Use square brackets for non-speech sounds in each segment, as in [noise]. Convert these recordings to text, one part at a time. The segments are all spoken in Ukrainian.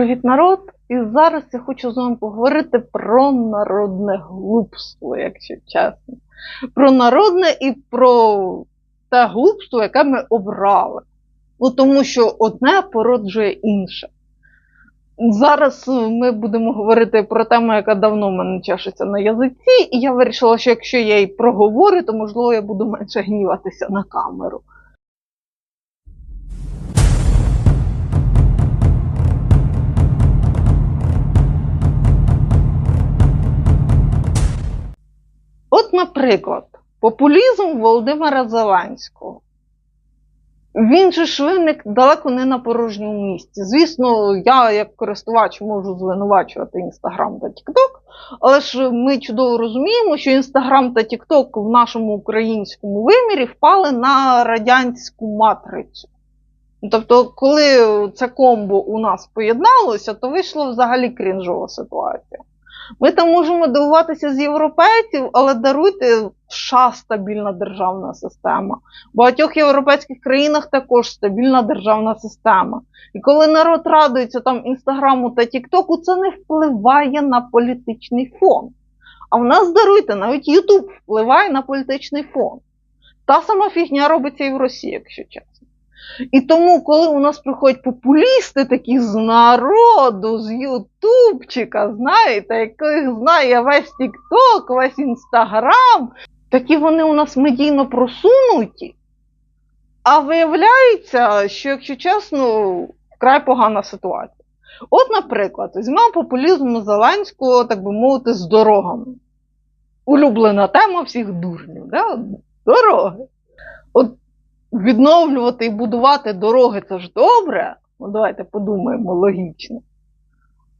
Привіт, народ! І зараз я хочу з вами поговорити про народне глупство, якщо чесно. Про народне і про те глупство, яке ми обрали. Ну, тому що одне породжує інше. Зараз ми будемо говорити про тему, яка давно в мене чешеться на язиці, і я вирішила, що якщо я її проговорю, то можливо я буду менше гніватися на камеру. От, наприклад, популізм Володимира Зеленського. Він же ж виник далеко не на порожньому місці. Звісно, я як користувач можу звинувачувати Інстаграм та Тікток, але ж ми чудово розуміємо, що Інстаграм та Тікток в нашому українському вимірі впали на радянську матрицю. Тобто, коли це комбо у нас поєдналося, то вийшла взагалі крінжова ситуація. Ми там можемо дивуватися з європейців, але даруйте США стабільна державна система. В багатьох європейських країнах також стабільна державна система. І коли народ радується там інстаграму та тіктоку, це не впливає на політичний фон. А в нас даруйте, навіть Ютуб впливає на політичний фон. Та сама фігня робиться і в Росії, якщо чесно. І тому, коли у нас приходять популісти такі з народу, з Ютубчика, знаєте, яких знає весь Тікток, весь Інстаграм, такі вони у нас медійно просунуті. А виявляється, що, якщо чесно, вкрай погана ситуація. От, наприклад, візьмемо популізм Зеленського, так би мовити, з дорогами. Улюблена тема всіх дурнів. Да? Дороги. От відновлювати і будувати дороги це ж добре. Ну, давайте подумаємо логічно.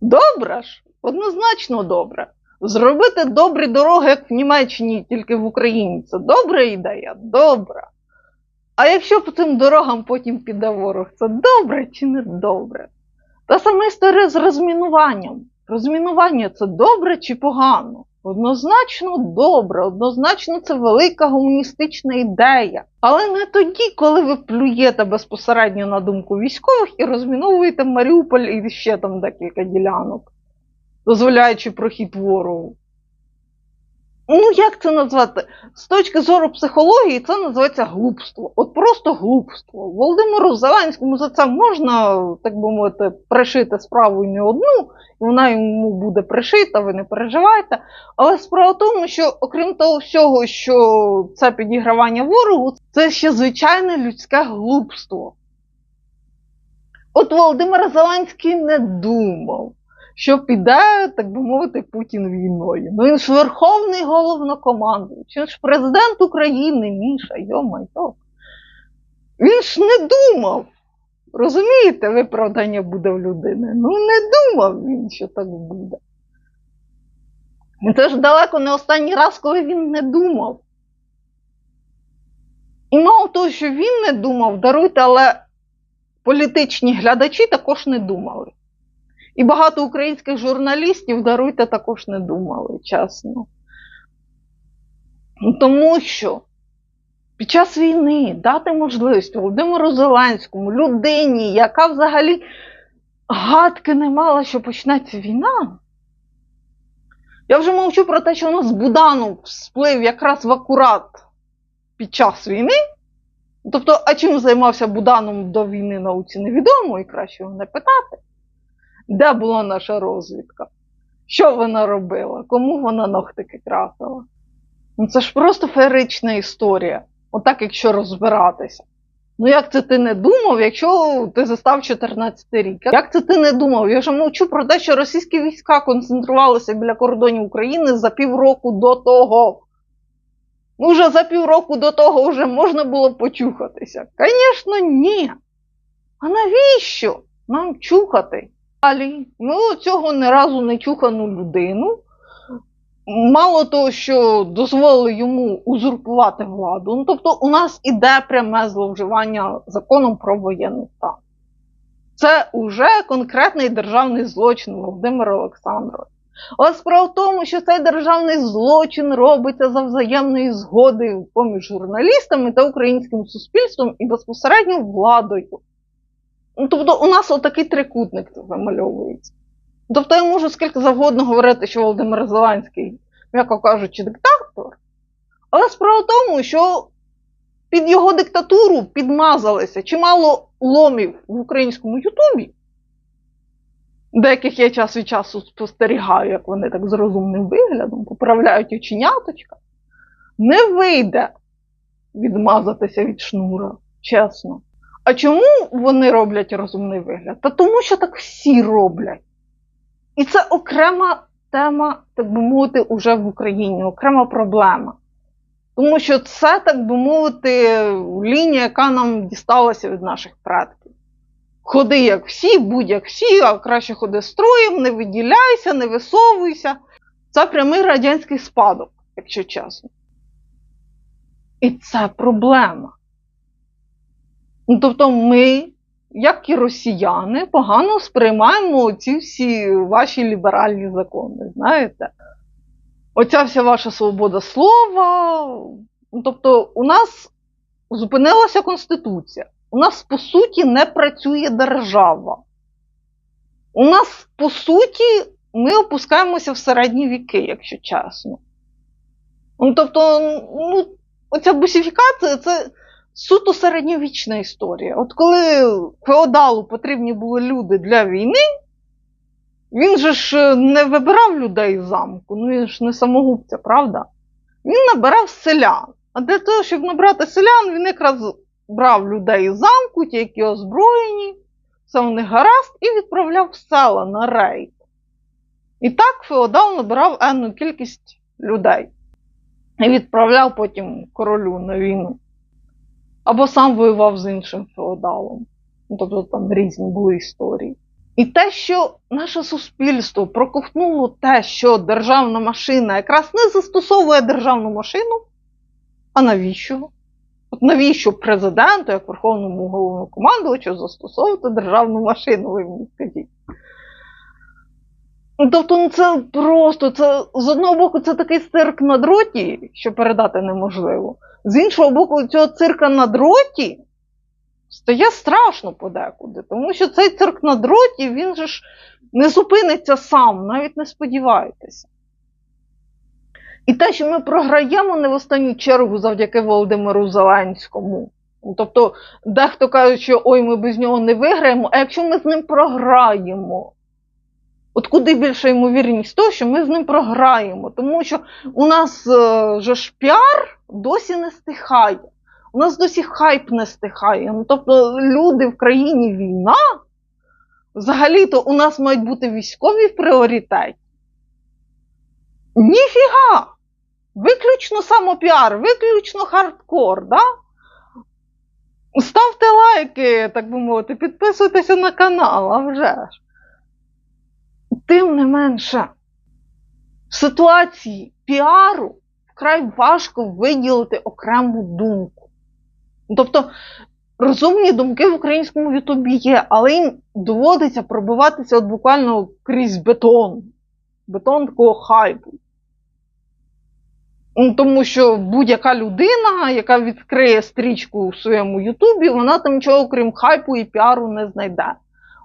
Добре ж, однозначно добре. Зробити добрі дороги, як в Німеччині, тільки в Україні. Це добра ідея? Добре. А якщо по цим дорогам потім піде ворог, це добре чи не добре? Та сама історія з розмінуванням. Розмінування це добре чи погано? Однозначно добре, однозначно це велика гуманістична ідея. Але не тоді, коли ви плюєте безпосередньо на думку військових і розміновуєте Маріуполь і ще там декілька ділянок, дозволяючи прохід ворогу. Ну, як це назвати? З точки зору психології, це називається глупство. От просто глупство. Володимиру Зеленському за це можна, так би мовити, пришити справу і не одну, і вона йому буде пришита, ви не переживайте. Але справа в тому, що окрім того всього, що це підігравання ворогу, це ще звичайне людське глупство. От Володимир Зеленський не думав що піде, так би мовити, Путін війною. Ну він ж верховний головнокомандуючий, він ж президент України, Міша, йо-майо. Він ж не думав. Розумієте, виправдання буде в людини. Ну, не думав він, що так буде. І Це ж далеко не останній раз, коли він не думав. І мало того, що він не думав, даруйте, але політичні глядачі також не думали. І багато українських журналістів, даруйте, також не думали, чесно. Тому що під час війни дати можливість Володимиру Зеленському, людині, яка взагалі гадки не мала, що почнеться війна. Я вже мовчу про те, що у нас Буданов сплив якраз в акурат під час війни. Тобто, а чим займався Буданов до війни науці невідомо, і краще його не питати. Де була наша розвідка? Що вона робила? Кому вона ногтики красила? Ну це ж просто феєрична історія. Отак, якщо розбиратися. Ну як це ти не думав, якщо ти застав 14 рік? Як це ти не думав? Я вже мовчу про те, що російські війська концентрувалися біля кордонів України за півроку до того. Ну, вже за півроку до того вже можна було почухатися. Звісно, ні. А навіщо нам чухати? Далі ми цього не разу не чухану людину. Мало того, що дозволили йому узурпувати владу. Ну, тобто, у нас іде пряме зловживання законом про воєнний стан. Це вже конкретний державний злочин Володимира Олександровича. Але справа в тому, що цей державний злочин робиться за взаємної згоди поміж журналістами та українським суспільством і безпосередньо владою. Ну, тобто, у нас отакий трикутник вимальовується. Тобто, я можу скільки завгодно говорити, що Володимир Зеленський, м'яко кажучи, диктатор. Але справа в тому, що під його диктатуру підмазалися чимало ломів в українському Ютубі, деяких я час від часу спостерігаю, як вони так з розумним виглядом поправляють оченяточка. Не вийде відмазатися від шнура, чесно. А чому вони роблять розумний вигляд? Та тому, що так всі роблять. І це окрема тема, так би мовити, уже в Україні, окрема проблема. Тому що це, так би мовити, лінія, яка нам дісталася від наших предків. Ходи, як всі, будь як всі, а краще ходи строєм, не виділяйся, не висовуйся. Це прямий радянський спадок, якщо чесно. І це проблема. Ну, тобто, ми, як і росіяни, погано сприймаємо ці всі ваші ліберальні закони. Знаєте? Оця вся ваша свобода слова. Ну, тобто, у нас зупинилася Конституція. У нас, по суті, не працює держава. У нас, по суті, ми опускаємося в середні віки, якщо чесно. Ну, тобто, ну, оця бусифікація це суто середньовічна історія. От коли феодалу потрібні були люди для війни, він же ж не вибирав людей з замку, ну він ж не самогубця, правда? Він набирав селян. А для того, щоб набрати селян, він якраз брав людей з замку, ті, які озброєні, все в них гаразд, і відправляв села на рейд. І так феодал набирав енну кількість людей. І відправляв потім королю на війну. Або сам воював з іншим феодалом. Ну, Тобто там різні були історії. І те, що наше суспільство проковтнуло те, що державна машина якраз не застосовує державну машину, а навіщо? От навіщо президенту, як Верховному головнокомандувачу, застосовувати державну машину, ви мені скажіть? Ну, Тобто, ну це просто, це з одного боку, це такий цирк на дроті, що передати неможливо. З іншого боку, цього цирка на дроті стає страшно подекуди, тому що цей цирк на дроті, він же ж не зупиниться сам, навіть не сподівайтеся. І те, що ми програємо не в останню чергу завдяки Володимиру Зеленському. Тобто, дехто каже, що ой, ми без нього не виграємо, а якщо ми з ним програємо, от куди більша ймовірність того, що ми з ним програємо, тому що у нас е, же ж піар досі не стихає. У нас досі хайп не стихає. Ну, тобто люди в країні війна, взагалі-то у нас мають бути військові в пріоритеті. Ніфіга! Виключно самопіар, виключно хардкор, да? Ставте лайки, так би мовити, підписуйтеся на канал, а вже ж. Тим не менше, в ситуації піару вкрай важко виділити окрему думку. Тобто розумні думки в українському Ютубі є, але їм доводиться пробиватися от буквально крізь бетон. Бетон такого хайпу. Ну, Тому що будь-яка людина, яка відкриє стрічку у своєму Ютубі, вона там нічого, крім хайпу і піару, не знайде.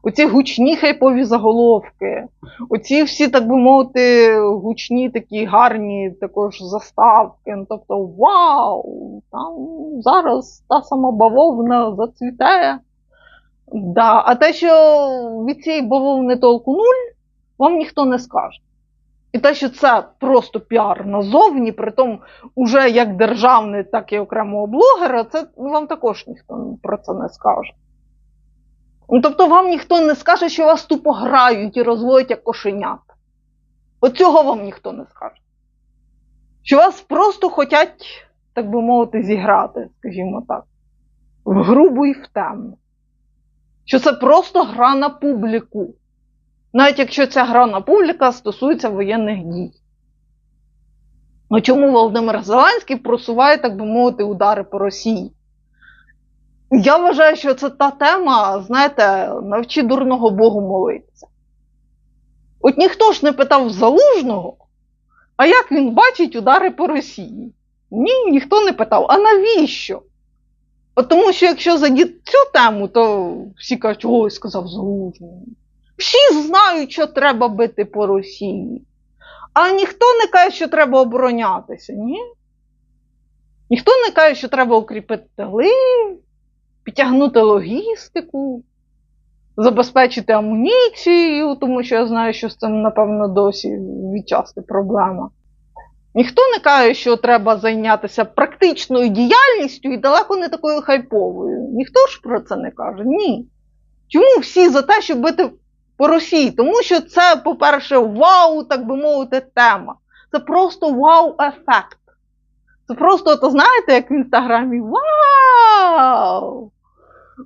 Оці гучні хайпові заголовки, оці всі, так би мовити, гучні такі гарні також заставки. Ну, тобто, вау! Там зараз та сама бавовна зацвітає. Да. А те, що від цієї бавовни толку нуль, вам ніхто не скаже. І те, що це просто піар назовні, при тому уже як державний, так і окремого блогера, це вам також ніхто про це не скаже. Ну, Тобто вам ніхто не скаже, що вас тупо грають і розводять як кошенят. От цього вам ніхто не скаже. Що вас просто хочуть, так би мовити, зіграти, скажімо так, в грубу і в темну. Що це просто гра на публіку. Навіть якщо ця гра на публіка стосується воєнних дій. Ну чому Володимир Зеленський просуває, так би мовити, удари по Росії? Я вважаю, що це та тема, знаєте, навчи дурного Богу молитися. От ніхто ж не питав залужного, а як він бачить удари по Росії? Ні, ніхто не питав. А навіщо? От тому що якщо задіти цю тему, то всі кажуть, ой, сказав Залужний. Всі знають, що треба бити по Росії. А ніхто не каже, що треба оборонятися, ні? Ніхто не каже, що треба укріпити тили, підтягнути логістику, забезпечити амуніцію, тому що я знаю, що з цим, напевно, досі відчасти проблема. Ніхто не каже, що треба зайнятися практичною діяльністю і далеко не такою хайповою. Ніхто ж про це не каже. Ні. Чому всі за те, щоб бити по Росії? Тому що це, по-перше, вау, так би мовити, тема. Це просто вау-ефект. Це просто, то знаєте, як в інстаграмі Вау!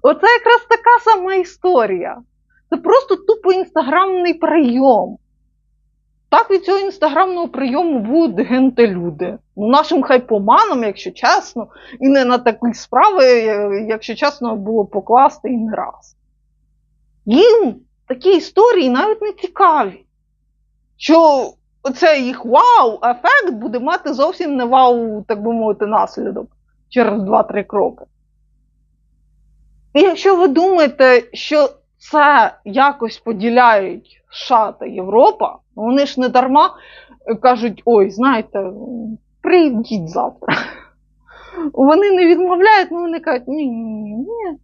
Оце якраз така сама історія. Це просто тупо інстаграмний прийом. Так від цього інстаграмного прийому будуть генти люди. Ну, нашим хайпоманам, якщо чесно, і не на такі справи, якщо чесно, було покласти і не раз. Їм такі історії навіть не цікаві. Що оцей їх вау-ефект буде мати зовсім не вау, так би мовити, наслідок через 2-3 кроки. І якщо ви думаєте, що це якось поділяють США та Європа, вони ж не дарма кажуть: ой, знаєте, прийдіть завтра. [laughs] Вони не відмовляють, але вони кажуть, ні, ні, ні.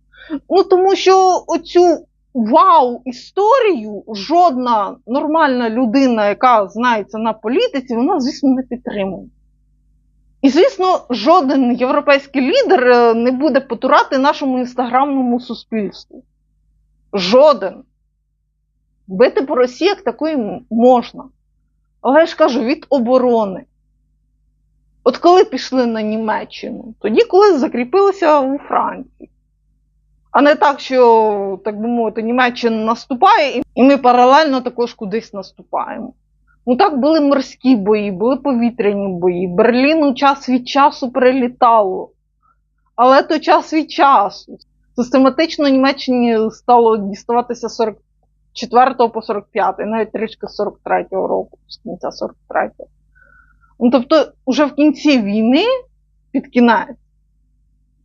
Ну тому що оцю вау-історію жодна нормальна людина, яка знається на політиці, вона, звісно, не підтримує. І, звісно, жоден європейський лідер е, не буде потурати нашому інстаграмному суспільству. Жоден. Бити по Росії як такої можна. Але я ж кажу, від оборони. От коли пішли на Німеччину, тоді коли закріпилися у Франції. А не так, що, так би мовити, Німеччина наступає, і ми паралельно також кудись наступаємо. Ну так були морські бої, були повітряні бої. Берліну час від часу прилітало. Але то час від часу. Систематично Німеччині стало діставатися 44 по 45, навіть трішки 43-го року, з кінця 43-го. Ну, тобто, вже в кінці війни, під кінець,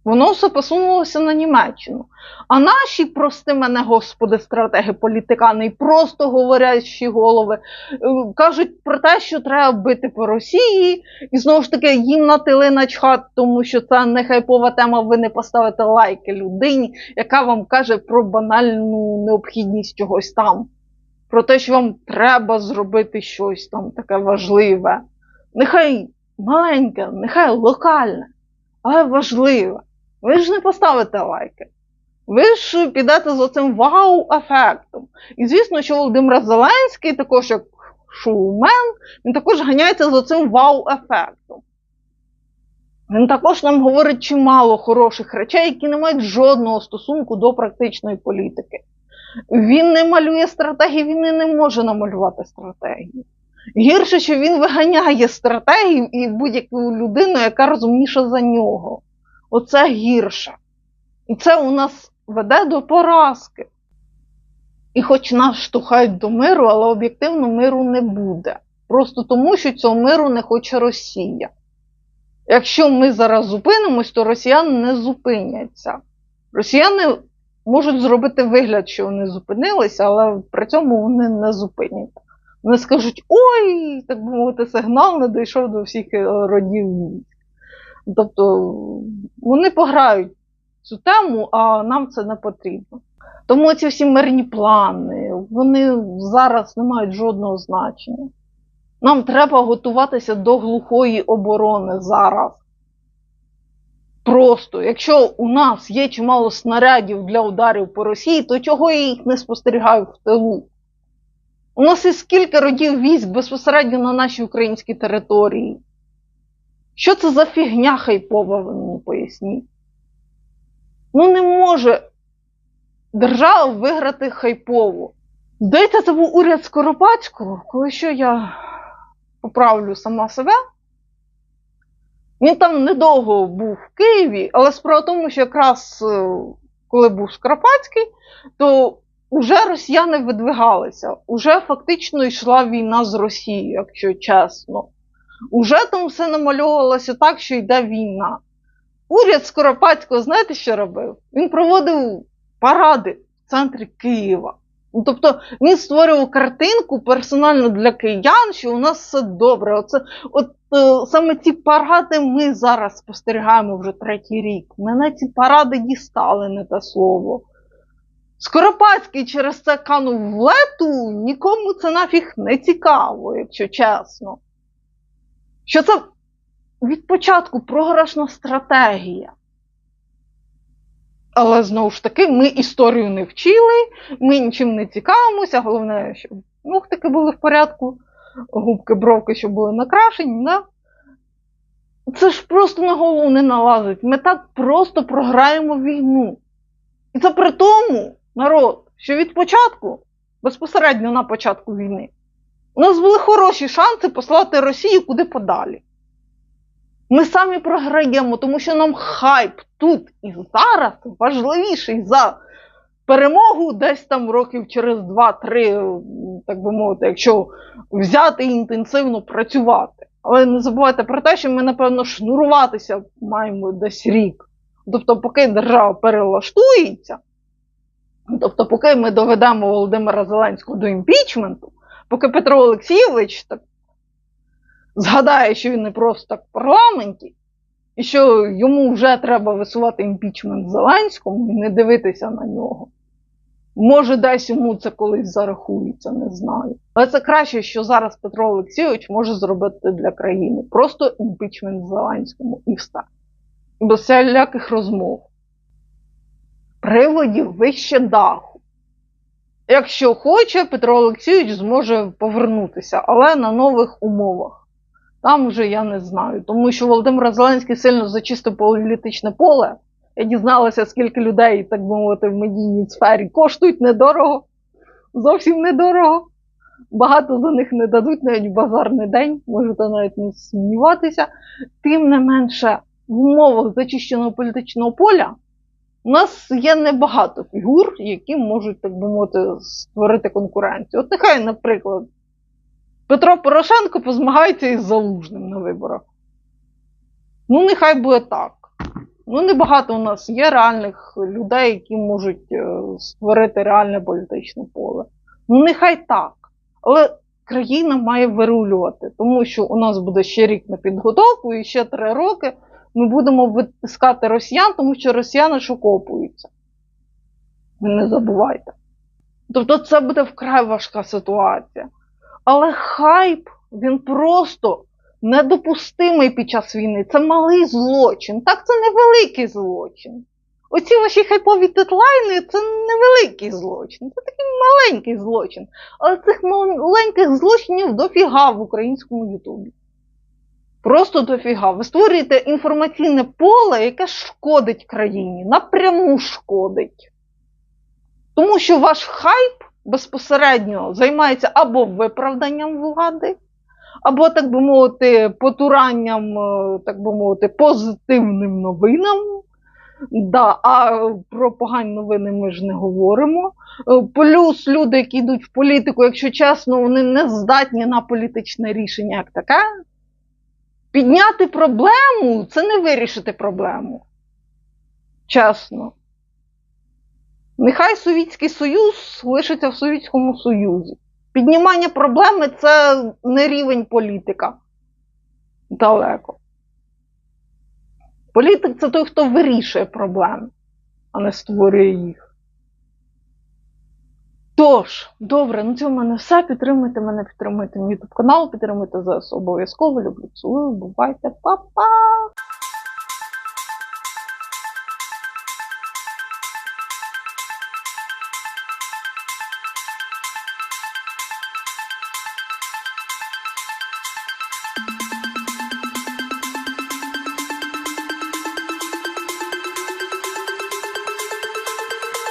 воно все посунулося на Німеччину. А наші, прости мене, господи, стратеги, політикани і просто говорящі голови, е, кажуть про те, що треба бити по Росії, і знову ж таки їм на тили начхати, тому що це не хайпова тема, ви не поставите лайки людині, яка вам каже про банальну необхідність чогось там. Про те, що вам треба зробити щось там таке важливе. Нехай маленьке, нехай локальне, але важливе. Ви ж не поставите лайки. Ви ж підете з оцим вау-ефектом. І звісно, що Володимир Зеленський, також як шоумен, він також ганяється з оцим вау-ефектом. Він також нам говорить чимало хороших речей, які не мають жодного стосунку до практичної політики. Він не малює стратегії, він і не може намалювати стратегії. Гірше, що він виганяє стратегію і будь-яку людину, яка розумніша за нього. Оце гірше. І це у нас веде до поразки. І хоч нас штовхають до миру, але об'єктивно миру не буде. Просто тому, що цього миру не хоче Росія. Якщо ми зараз зупинимось, то росіяни не зупиняться. Росіяни можуть зробити вигляд, що вони зупинилися, але при цьому вони не зупиняться. Вони скажуть: ой, так би мовити, сигнал не дійшов до всіх е, родів. Тобто вони пограють цю тему, а нам це не потрібно. Тому ці всі мирні плани, вони зараз не мають жодного значення. Нам треба готуватися до глухої оборони зараз. Просто, якщо у нас є чимало снарядів для ударів по Росії, то чого я їх не спостерігаю в тилу? У нас є скільки родів військ безпосередньо на нашій українській території. Що це за фігня хайпова, ви мені поясніть? Ну, не може держава виграти хайпово. Здається, це був уряд Скоропадського, коли що я поправлю сама себе. Він там недовго був в Києві, але справа в тому, що якраз е, коли був Скоропадський, то вже росіяни видвигалися, уже фактично йшла війна з Росією, якщо чесно. Уже там все намальовувалося так, що йде війна. уряд Скоропадського, знаєте, що робив? Він проводив паради в центрі Києва. Ну, Тобто він створював картинку персонально для киян, що у нас все добре. Оце, от е, саме ці паради ми зараз спостерігаємо вже третій рік. Мене ці паради дістали, не те слово. Скоропадський через це канув в лету, нікому це нафіг не цікаво, якщо чесно. Що це від початку програшна стратегія. Але знову ж таки, ми історію не вчили, ми нічим не цікавимося. Головне, щоб ногтики були в порядку, губки, бровки, щоб були накрашені. Да? Це ж просто на голову не налазить. Ми так просто програємо війну. І це при тому, народ, що від початку, безпосередньо на початку війни, у нас були хороші шанси послати Росію куди подалі. Ми самі програємо, тому що нам хайп тут і зараз важливіший за перемогу десь там років через 2-3, так би мовити, якщо взяти і інтенсивно працювати. Але не забувайте про те, що ми, напевно, шнуруватися маємо десь рік. Тобто, поки держава перелаштується, тобто, поки ми доведемо Володимира Зеленського до імпічменту, поки Петро Олексійович так згадає, що він не просто в парламенті, і що йому вже треба висувати імпічмент Зеленському і не дивитися на нього. Може, десь йому це колись зарахується, не знаю. Але це краще, що зараз Петро Олексійович може зробити для країни. Просто імпічмент Зеленському і все. Без всіляких розмов. Приводів вище даху. Якщо хоче, Петро Олексійович зможе повернутися, але на нових умовах. Там вже я не знаю. Тому що Володимир Зеленський сильно зачистив політичне поле. Я дізналася, скільки людей, так би мовити, в медійній сфері коштують недорого, зовсім недорого. Багато за них не дадуть навіть базарний день, можете навіть не сумніватися. Тим не менше, в умовах зачищеного політичного поля у нас є небагато фігур, які можуть, так би мовити, створити конкуренцію. От нехай, наприклад, Петро Порошенко позмагається із Залужним на виборах. Ну, нехай буде так. Ну, небагато у нас є реальних людей, які можуть е, створити реальне політичне поле. Ну, нехай так. Але країна має вирулювати, тому що у нас буде ще рік на підготовку, і ще три роки ми будемо витискати росіян, тому що росіяни ж окопуються. Не забувайте. Тобто це буде вкрай важка ситуація. Але хайп, він просто недопустимий під час війни. Це малий злочин. Так, це невеликий злочин. Оці ваші хайпові дедлайни це невеликий злочин, це такий маленький злочин. Але цих маленьких злочинів дофіга в українському Ютубі. Просто дофіга. Ви створюєте інформаційне поле, яке шкодить країні, напряму шкодить. Тому що ваш хайп безпосередньо займається або виправданням влади, або, так би мовити, потуранням, е, так би мовити, позитивним новинам. Да, а про погані новини ми ж не говоримо. Е, Плюс люди, які йдуть в політику, якщо чесно, вони не здатні на політичне рішення як таке. Підняти проблему це не вирішити проблему. Чесно. Нехай Совєтський Союз лишиться в Совєтському Союзі. Піднімання проблеми це не рівень політика. Далеко. Політик це той, хто вирішує проблеми, а не створює їх. Тож, добре, на цьому в мене все. Підтримуйте мене, підтримуйте мій YouTube канал, підтримуйте ЗСУ обов'язково. Люблю, цілую, бувайте, па-па!